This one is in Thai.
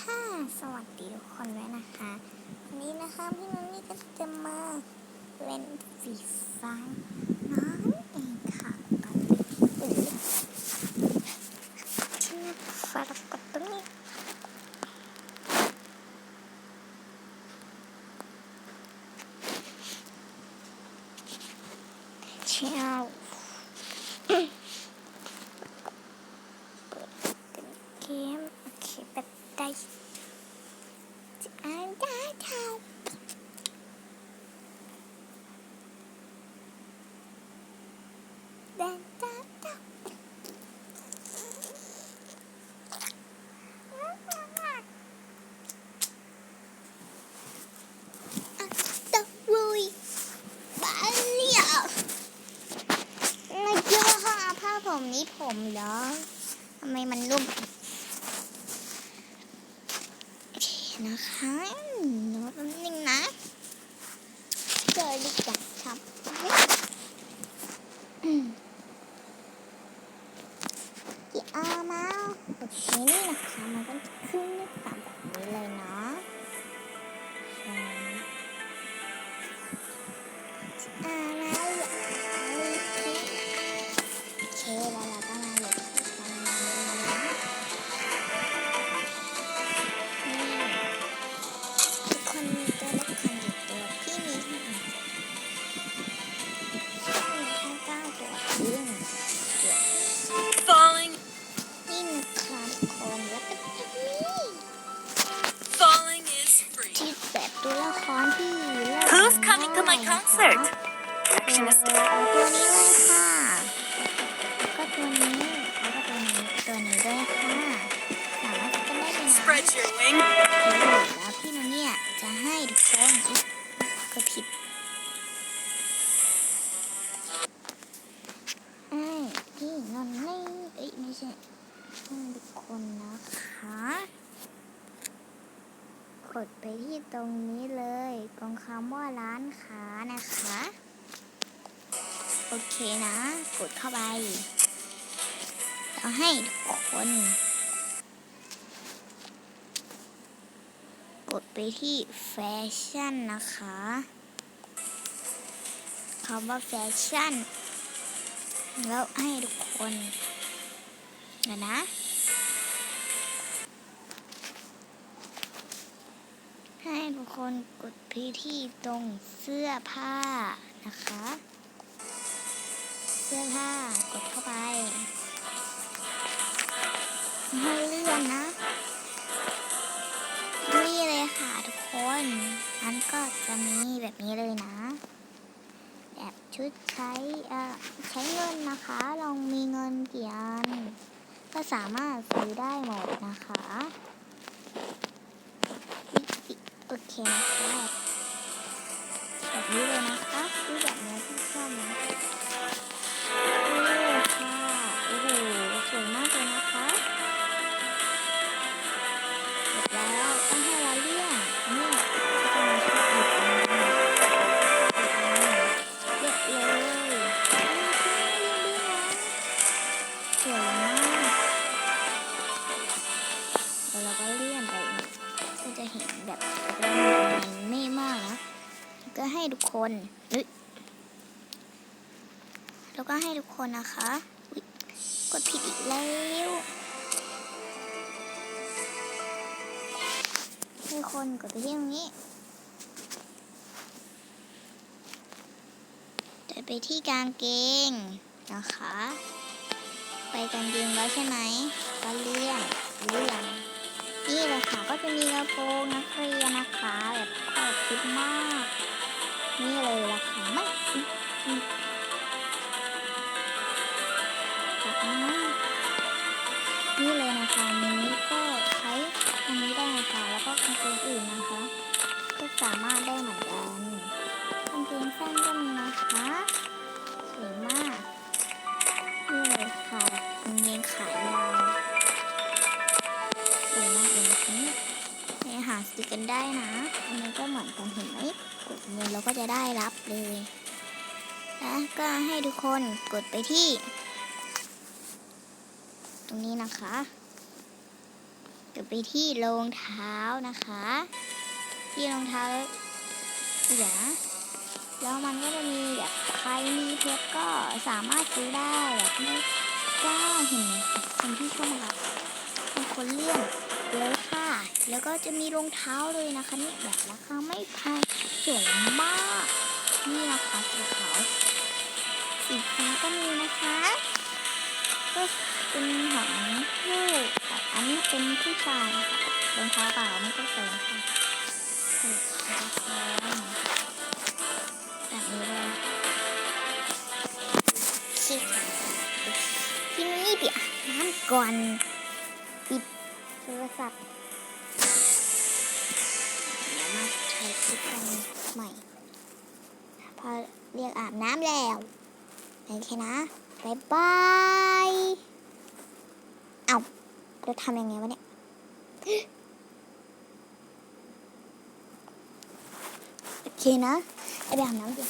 ค่ะ สวัสดีทุกคนด้วยนะคะ วันนี้นะคะพี่นันนี่ก็จะมาเล่นฟีฟ้าน้องเองค่ะตอนนี้เออที่นี่ฟ้ากดตรงนี้เชียวเปิดเป็นเกมโอเคแบบได้จะอ่านได้ทำได้ได้ได้ ตะวุยบาเลียไม่เจอค่ะผ้าผมนี้ผมเหรอ ทำไมมันนุ่มโอเคนะคะเดี๋ยวแป๊บนึงนะเจอดีจักครับกี่อามาโอเคนี่นะคะมันก็ขึ้นน้ตาแบบนี้เลยเนาะอะ to my ได้นะคะ concert? ตัว Action นี้ is เลยค่ะแล้วก็ตัวนี้แล้วก็ตัวนี้ตัวนี้ด้วยค่ะสามารถกันได้เลยนะ spread your wing. แล้วพี่นุเนี่ยจะให้ทุกคนอุ๊ยก็ผิดไอ้พี่นนนี่เอ้ยไม่ใช่ให้ทุกคนนะคะ กดไปที่ตรงนี้เลย ตรงคำว่าร้านค้านะคะ โอเคนะ กดเข้าไปแล้วให้ทุกคน กดไปที่แฟชั่นนะคะคำว่าแฟชั่น แล้วให้ทุกคนเดี๋ยวนะ ให้ทุกคนกดไปที่ตรงเสื้อผ้านะคะ เสื้อผ้ากดเข้าไปให้เลื่อนนะนี่เลยค่ะทุกคนอันก็จะมีแบบนี้เลยนะ แบบชุดใช้เอ่อใช้เงินนะคะลองมีเงินกี่อันก็สามารถซื้อได้หมดนะคะโอ เคนะคะแบบนี้เลยนะคะคือแบบนี้ที่ชอบนะโอ้ค่ะโอ้โหสวยมากเลย ก็ให้ทุกคนแล้วก็ให้ทุกคนนะคะ กดผิดอีกแล้วให้คนกดไปที่ตรงนี้ไปที่กางเกงนะคะ ไปกางเกงแล้วใช่ไหมก็เลื่อนเลื่อนนี่เลยค่ะก็จะมีกระโปรงนักเรียนนะคะแบบขอบคิดมาก นี่เลยราคาไม่อืมอืมกลับมานี่เลยนะคะนี้ก็ใช้อันนี้ได้นะคะ แล้วก็กางเกงอื่นนะคะ ก็สามารถได้เหมือนกันกางเกงสั้นก็มีนะคะ เนี่ยหาซื้อกันได้นะ อันนี้ก็เหมือนกันเห็นไหมกดเงินเราก็จะได้รับเลยแล้วก็ให้ทุกคนกดไปที่ ตรงนี้นะคะเดี๋ยวไปที่รองเท้านะคะ ที่รองเท้าเดี๋ยวแล้วมันก็จะมีแบบใครมีเพชรก็สามารถซื้อได้แบบไม่กล้าเห็นคนที่เข้ามาคนเลี่ยม เลยค่ะ แล้วก็จะมีรองเท้าเลยนะคะนี่แบบราคาไม่แพงสวยมาก นี่นะคะสีขาวสีฟ้าก็มีนะคะ ก็เป็นของผู้ค่อันนี้เป็นผู้ชายค่ะรองเท้าเปล่าไม่ต้องใส่ค่ะส่ขาแขนแบบนี้เลยชิที่นี่เปียน้ำก่อน โทรศัพท์เดี๋ยวมาใช้คลิปกันใหม่ พอเรียกอาบน้ำแล้ว โอเคนะบายบาย เอาเราทำยังไงวะเนี่ย โอเคนะ ไปอาบน้ำสิ